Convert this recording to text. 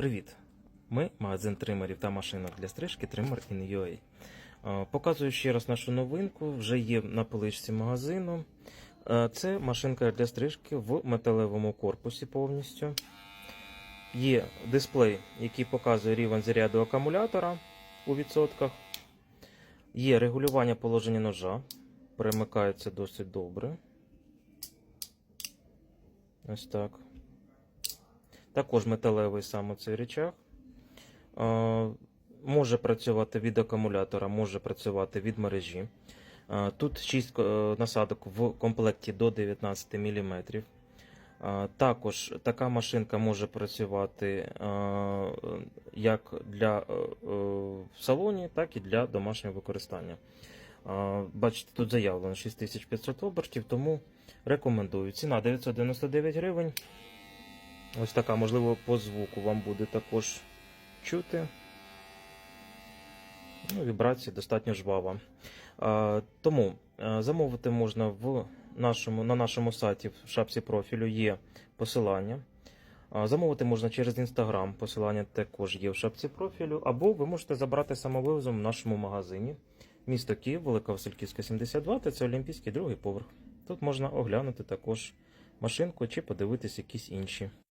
Привіт! Ми магазин тримерів та машинок для стрижки Trimmer in UA. Е, Показую ще раз нашу новинку. Вже є на поличці магазину. Е, Це машинка для стрижки в металевому корпусі повністю. Є дисплей, який показує рівень заряду акумулятора у відсотках. Є регулювання положення ножа. Перемикається досить добре. Ось так. Також металевий саме цей речах. Е, Може працювати від акумулятора, може працювати від мережі. Е, Тут 6 насадок в комплекті до 19 мм. Також така машинка може працювати е, як для е, е, в салоні, так і для домашнього використання. Е, Бачите, тут заявлено 6500 обертів, тому рекомендую. Ціна 999 гривень. Ось така, можливо, по звуку вам буде також чути. Ну, вібрація достатньо жвава. А, тому а, замовити можна в нашому, на нашому сайті в шапці профілю є посилання. А, замовити можна через Instagram, посилання також є в шапці профілю, або ви можете забрати самовивозом в нашому магазині. Місто Київ, Велика Васильківська, 72, та це Олімпійський другий поверх. Тут можна оглянути також машинку чи подивитись якісь інші.